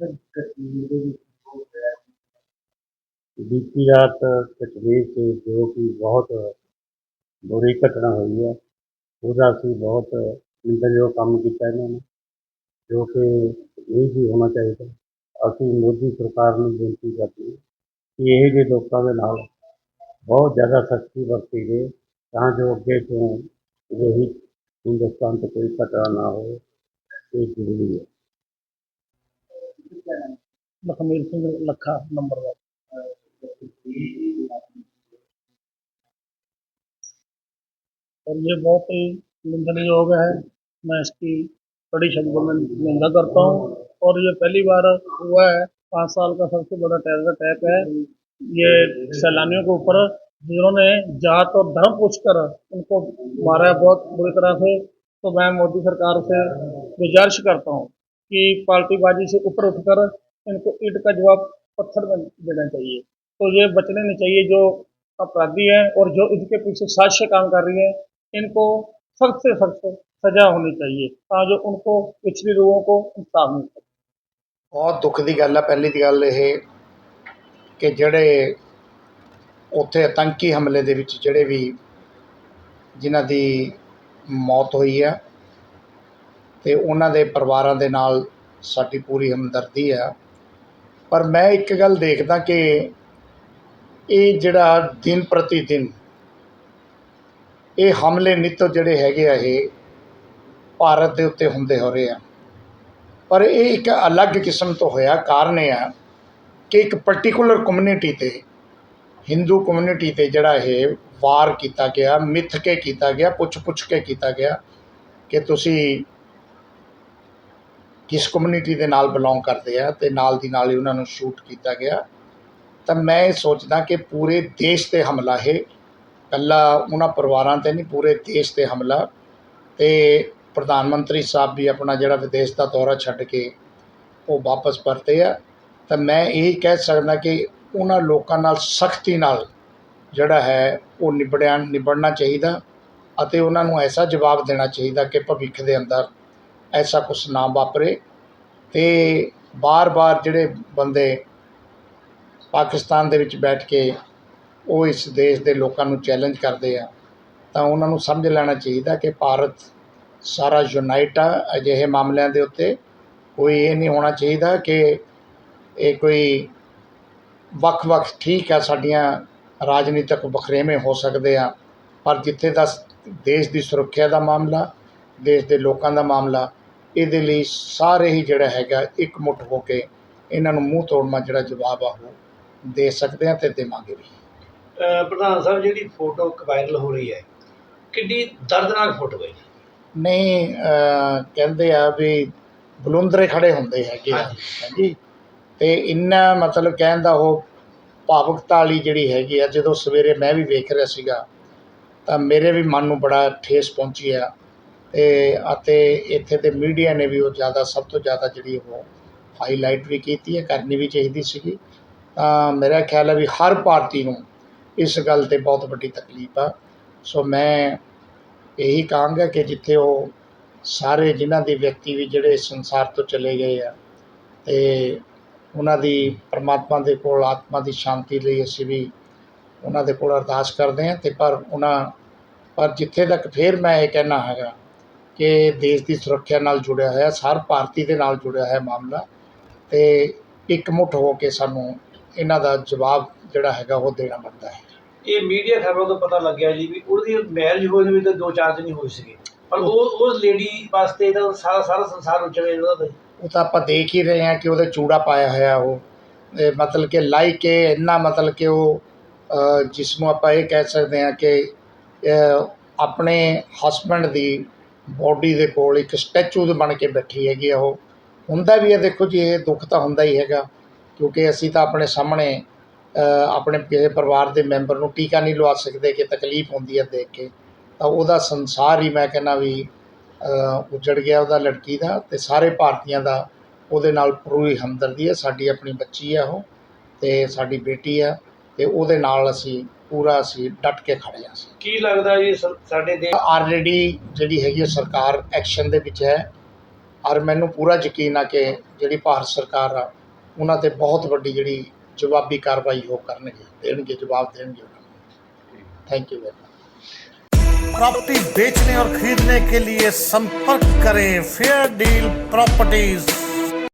ਕਸ਼ਮੀਰ ਦੇ ਵਿੱਚ ਹੋ ਰਿਹਾ ਬੀਤੀ ਰਾਤ ਕਸ਼ਮੀਰ 'ਚ ਜੋ ਕਿ ਬਹੁਤ ਬੁਰੀ ਘਟਨਾ ਹੋਈ ਹੈ ਉਹਦਾ ਅਸੀਂ ਬਹੁਤ ਨਿੰਦਣਯੋਗ ਕੰਮ ਕੀਤਾ ਇਹਨਾਂ ਨੇ ਜੋ ਕਿ ਨਹੀਂ ਸੀ ਹੋਣਾ ਚਾਹੀਦਾ ਅਸੀਂ ਮੋਦੀ ਸਰਕਾਰ ਨੂੰ ਬੇਨਤੀ ਕਰਦੇ ਹਾਂ ਕਿ ਇਹ ਜਿਹੇ ਲੋਕਾਂ ਦੇ ਨਾਲ ਬਹੁਤ ਜ਼ਿਆਦਾ ਸਖਤੀ ਵਰਤੀ ਗਈ ਤਾਂ ਜੋ ਅੱਗੇ ਤੋਂ ਅਜਿਹੀ ਹਿੰਦੁਸਤਾਨ 'ਚ ਕੋਈ ਘਟਨਾ ਨਾ ਹੋਵੇ ਇਹ ਜ਼ਰੂਰੀ ਹੈ ਲਖਮੀਰ ਸਿੰਘ ਲੱਖਾ ਨੰਬਰਦਾਰ और ये बहुत ही निंदनीयोग है मैं इसकी बड़ी शब्दों में निंदा करता हूँ और ये पहली बार हुआ है पाँच साल का सबसे बड़ा टेरर अटैक है ये सैलानियों के ऊपर जिन्होंने जात और धर्म पूछकर उनको मारा है बहुत बुरी तरह से तो मैं मोदी सरकार से गुजारिश करता हूँ कि पार्टीबाजी से ऊपर उठकर इनको ईट का जवाब पत्थर में देना चाहिए तो ये बचने नहीं चाहिए जो अपराधी हैं और जो इसके पीछे साजिश काम कर रही है इनको सख्त से सख्त सजा होनी चाहिए ताकि उनको पिछली लोगों को इंसाफ मिल सके ਬਹੁਤ ਦੁੱਖ ਦੀ ਗੱਲ ਹੈ ਪਹਿਲੀ ਦੀ ਗੱਲ ਇਹ ਕਿ ਜਿਹੜੇ ਉੱਥੇ ਆਤੰਕੀ ਹਮਲੇ ਦੇ ਵਿੱਚ ਜਿਹੜੇ ਵੀ ਜਿਨ੍ਹਾਂ ਦੀ ਮੌਤ ਹੋਈ ਹੈ ਅਤੇ ਉਹਨਾਂ ਦੇ ਪਰਿਵਾਰਾਂ ਦੇ ਨਾਲ ਸਾਡੀ ਪੂਰੀ ਹਮਦਰਦੀ ਹੈ ਪਰ ਮੈਂ ਇੱਕ ਗੱਲ ਦੇਖਦਾ ਕਿ ਇਹ ਜਿਹੜਾ ਦਿਨ ਪ੍ਰਤੀ ਦਿਨ ਇਹ ਹਮਲੇ ਨਿੱਤ ਜਿਹੜੇ ਹੈਗੇ ਆ ਇਹ ਭਾਰਤ ਦੇ ਉੱਤੇ ਹੁੰਦੇ ਹੋ ਰਹੇ ਆ। ਪਰ ਇਹ ਇੱਕ ਅਲੱਗ ਕਿਸਮ ਤੋਂ ਹੋਇਆ ਕਾਰਨ ਇਹ ਆ ਕਿ ਇੱਕ ਪਾਰਟਿਕੂਲਰ ਕਮਿਊਨਿਟੀ ਤੇ ਹਿੰਦੂ ਕਮਿਊਨਿਟੀ ਤੇ ਜਿਹੜਾ ਇਹ ਵਾਰ ਕੀਤਾ ਗਿਆ, ਮਿੱਥ ਕੇ ਕੀਤਾ ਗਿਆ ਪੁੱਛ ਪੁੱਛ ਕੇ ਕੀਤਾ ਗਿਆ ਕਿ ਤੁਸੀਂ ਕਿਸ ਕਮਿਊਨਿਟੀ ਦੇ ਨਾਲ ਬਿਲੋਂਗ ਕਰਦੇ ਆ ਅਤੇ ਨਾਲ ਦੀ ਨਾਲ ਹੀ ਉਹਨਾਂ ਨੂੰ ਸ਼ੂਟ ਕੀਤਾ ਗਿਆ। ਤਾਂ ਮੈਂ ਇਹ ਸੋਚਦਾ ਕਿ ਪੂਰੇ ਦੇਸ਼ ਤੇ ਹਮਲਾ ਇਹ ਇਕੱਲਾ ਉਹਨਾਂ ਪਰਿਵਾਰਾਂ ਤੇ ਨਹੀਂ, ਪੂਰੇ ਦੇਸ਼ ਤੇ ਹਮਲਾ। ਅਤੇ ਪ੍ਰਧਾਨ ਮੰਤਰੀ ਸਾਹਿਬ ਵੀ ਆਪਣਾ ਜਿਹੜਾ ਵਿਦੇਸ਼ ਦਾ ਦੌਰਾ ਛੱਡ ਕੇ ਉਹ ਵਾਪਸ ਪਰਤੇ ਆ। ਤਾਂ ਮੈਂ ਇਹੀ ਕਹਿ ਸਕਦਾ ਕਿ ਉਹਨਾਂ ਲੋਕਾਂ ਨਾਲ ਸਖਤੀ ਨਾਲ ਜਿਹੜਾ ਹੈ ਉਹ ਨਿਬੜਿਆ, ਨਿਬੜਨਾ ਚਾਹੀਦਾ ਅਤੇ ਉਹਨਾਂ ਨੂੰ ਐਸਾ ਜਵਾਬ ਦੇਣਾ ਚਾਹੀਦਾ ਕਿ ਭਵਿੱਖ ਦੇ ਅੰਦਰ ਐਸਾ ਕੁਛ ਨਾ ਵਾਪਰੇ ਅਤੇ ਬਾਰ-ਬਾਰ ਜਿਹੜੇ ਬੰਦੇ ਪਾਕਿਸਤਾਨ ਦੇ ਵਿੱਚ ਬੈਠ ਕੇ ਉਹ ਇਸ ਦੇਸ਼ ਦੇ ਲੋਕਾਂ ਨੂੰ ਚੈਲੰਜ ਕਰਦੇ ਆ, ਤਾਂ ਉਹਨਾਂ ਨੂੰ ਸਮਝ ਲੈਣਾ ਚਾਹੀਦਾ ਕਿ ਭਾਰਤ ਸਾਰਾ ਯੂਨਾਈਟ ਆ, ਅਜਿਹੇ ਮਾਮਲਿਆਂ ਦੇ ਉੱਤੇ ਕੋਈ ਇਹ ਨਹੀਂ ਹੋਣਾ ਚਾਹੀਦਾ ਕਿ ਇਹ ਕੋਈ ਵੱਖ-ਵੱਖ ਠੀਕ ਆ, ਸਾਡੀਆਂ ਰਾਜਨੀਤਿਕ ਵਖਰੇਵੇਂ ਹੋ ਸਕਦੇ ਆ, ਪਰ ਜਿੱਥੇ ਦਾ ਦੇਸ਼ ਦੀ ਸੁਰੱਖਿਆ ਦਾ ਮਾਮਲਾ, ਦੇਸ਼ ਦੇ ਲੋਕਾਂ ਦਾ ਮਾਮਲਾ ਇਹਦੇ ਲਈ ਸਾਰੇ ਹੀ ਜਿਹੜਾ ਹੈਗਾ ਇਕਮੁੱਠ ਹੋ ਕੇ ਇਹਨਾਂ ਨੂੰ ਮੂੰਹ ਤੋੜਨਾ ਜਿਹੜਾ ਜਵਾਬ ਆ ਉਹ ਦੇ ਸਕਦੇ ਆ ਤੇ ਦੇਵਾਂਗੇ ਵੀ। ਪ੍ਰਧਾਨ ਸਾਹਿਬ ਜਿਹੜੀ ਫੋਟੋ ਵਾਇਰਲ ਹੋ ਰਹੀ ਹੈ ਕਿੰਨੀ ਦਰਦਨਾਕ ਫੋਟੋ ਹੈ ਨਹੀਂ ਕਹਿੰਦੇ ਆ ਵੀ ਬਲੁੰਦਰੇ ਖੜੇ ਹੁੰਦੇ ਹੈਗੇ। ਹਾਂਜੀ। ਤੇ ਇੰਨਾ ਮਤਲਬ ਕਹਿਣ ਦਾ ਉਹ ਭਾਵੁਕਤਾ ਵਾਲੀ ਜਿਹੜੀ ਹੈਗੀ ਆ ਜਦੋਂ ਸਵੇਰੇ ਮੈਂ ਵੀ ਵੇਖ ਰਿਹਾ ਸੀਗਾ ਤਾਂ ਮੇਰੇ ਵੀ ਮਨ ਨੂੰ ਬੜਾ ਠੇਸ ਪਹੁੰਚੀ ਆ। ਤੇ ਅਤੇ ਇੱਥੇ ਦੇ ਮੀਡੀਆ ਨੇ ਵੀ ਉਹ ਜ਼ਿਆਦਾ ਸਭ ਤੋਂ ਜ਼ਿਆਦਾ ਜਿਹੜੀ ਉਹ ਹਾਈਲਾਈਟ ਵੀ ਕੀਤੀ ਹੈ, ਕਰਨੀ ਵੀ ਚਾਹੀਦੀ ਸੀਗੀ। ਤਾਂ ਮੇਰਾ ਖਿਆਲ ਹੈ ਵੀ ਹਰ ਭਾਰਤੀ ਨੂੰ ਇਸ ਗੱਲ ਤੇ ਬਹੁਤ ਵੱਡੀ ਤਕਲੀਫ ਆ। ਸੋ ਮੈਂ ਇਹੀ ਕਹਾਂਗਾ ਕਿ ਜਿੱਥੇ ਉਹ ਸਾਰੇ ਜਿਨ੍ਹਾਂ ਦੇ ਵਿਅਕਤੀ ਵੀ ਜਿਹੜੇ ਸੰਸਾਰ ਤੋਂ ਚਲੇ ਗਏ ਆ ਅਤੇ ਉਹਨਾਂ ਦੀ ਪਰਮਾਤਮਾ ਦੇ ਕੋਲ, ਆਤਮਾ ਦੀ ਸ਼ਾਂਤੀ ਲਈ ਅਸੀਂ ਵੀ ਉਹਨਾਂ ਦੇ ਕੋਲ ਅਰਦਾਸ ਕਰਦੇ ਹਾਂ ਅਤੇ ਪਰ ਉਹਨਾਂ, ਪਰ ਜਿੱਥੇ ਤੱਕ ਫਿਰ ਮੈਂ ਇਹ ਕਹਿਣਾ ਹੈਗਾ ਕਿ ਦੇਸ਼ ਦੀ ਸੁਰੱਖਿਆ ਨਾਲ ਜੁੜਿਆ ਹੋਇਆ ਹਰ ਭਾਰਤੀ ਦੇ ਨਾਲ ਜੁੜਿਆ ਹੋਇਆ ਮਾਮਲਾ ਤੇ ਇਕਮੁੱਠ ਹੋ ਕੇ ਸਾਨੂੰ ਇਹਨਾਂ ਦਾ ਜਵਾਬ ਜਿਹੜਾ ਹੈਗਾ ਉਹ ਦੇਣਾ ਬਣਦਾ ਹੈ। ਇਹ ਮੀਡੀਆ ਖਬਰਾਂ ਤੋਂ ਪਤਾ ਲੱਗਿਆ ਜੀ ਵੀ ਉਹਦੀ ਮੈਰਿਜ ਹੋਈ ਨੂੰ ਵੀ ਤਾਂ ਦੋ ਚਾਰ ਦਿਨ ਹੀ ਹੋਏ ਸੀਗੇ। ਪਰ ਉਹ ਉਸ ਲੇਡੀ ਵਾਸਤੇ ਤਾਂ ਸਾਰਾ ਸਾਰਾ ਸੰਸਾਰ ਉੱਜੜੇ ਉਹਦਾ ਉਹ ਤਾਂ ਆਪਾਂ ਦੇਖ ਹੀ ਰਹੇ ਹਾਂ ਕਿ ਉਹਦੇ ਚੂੜਾ ਪਾਇਆ ਹੋਇਆ ਉਹ। ਇਹ ਮਤਲਬ ਕਿ ਲਾਈਕ ਕੇ ਇੰਨਾ ਮਤਲਬ ਕਿ ਉਹ ਜਿਸ ਨੂੰ ਆਪਾਂ ਇਹ ਕਹਿ ਸਕਦੇ ਹਾਂ ਕਿ ਆਪਣੇ ਹਸਬੰਡ ਦੀ ਬੋਡੀ ਦੇ ਕੋਲ ਇੱਕ ਸਟੈਚੂ ਦੇ ਬਣ ਕੇ ਬੈਠੀ ਹੈਗੀ ਆ ਉਹ। ਹੁੰਦਾ ਵੀ ਹੈ ਦੇਖੋ ਜੀ ਇਹ ਦੁੱਖ ਤਾਂ ਹੁੰਦਾ ਹੀ ਹੈਗਾ ਕਿਉਂਕਿ ਅਸੀਂ ਤਾਂ ਆਪਣੇ ਸਾਹਮਣੇ ਆਪਣੇ ਕਿਸੇ ਪਰਿਵਾਰ ਦੇ ਮੈਂਬਰ ਨੂੰ ਟੀਕਾ ਨਹੀਂ ਲਵਾ ਸਕਦੇ ਕਿ ਤਕਲੀਫ ਹੁੰਦੀ ਹੈ ਦੇਖ ਕੇ। ਤਾਂ ਉਹਦਾ ਸੰਸਾਰ ਹੀ ਮੈਂ ਕਹਿੰਦਾ ਵੀ ਅ, ਉੱਜੜ ਗਿਆ ਉਹਦਾ ਲੜਕੀ ਦਾ ਤੇ ਸਾਰੇ ਭਾਰਤੀਆਂ ਦਾ ਉਹਦੇ ਨਾਲ ਪੂਰੀ ਹਮਦਰਦੀ ਹੈ ਸਾਡੀ ਆਪਣੀ ਬੱਚੀ ਹੈ ਉਹ ਤੇ ਸਾਡੀ ਬੇਟੀ ਹੈ ਤੇ ਉਹਦੇ ਨਾਲ ਅਸੀਂ ਪੂਰਾ ਅਸੀਂ ਡਟ ਕੇ ਖੜੇ ਹਾਂ ਅਸੀਂ ਕੀ ਲੱਗਦਾ ਜੀ ਸ- ਸਾਡੇ ਦੇਸ਼ ਆਲਰੇਡੀ ਜਿਹੜੀ ਹੈਗੀ ਹੈ ਸਰਕਾਰ ਐਕਸ਼ਨ ਦੇ ਵਿੱਚ ਹੈ ਔਰ ਮੈਨੂੰ ਪੂਰਾ ਯਕੀਨ ਆ ਕਿ ਜਿਹੜੀ ਭਾਰਤ ਸਰਕਾਰ ਆ ਉਹਨਾਂ ਤੇ ਬਹੁਤ ਵੱਡੀ ਜਿਹੜੀ ਜਵਾਬੀ ਕਾਰਵਾਈ ਉਹ ਕਰਨਗੇ ਦੇਣਗੇ ਜਵਾਬ ਦੇਣਗੇ ਉਹਨਾਂ ਨੂੰ thank you very much property बेचने और खरीदने के लिए संपर्क करें फेयर डील प्रॉपर्टीज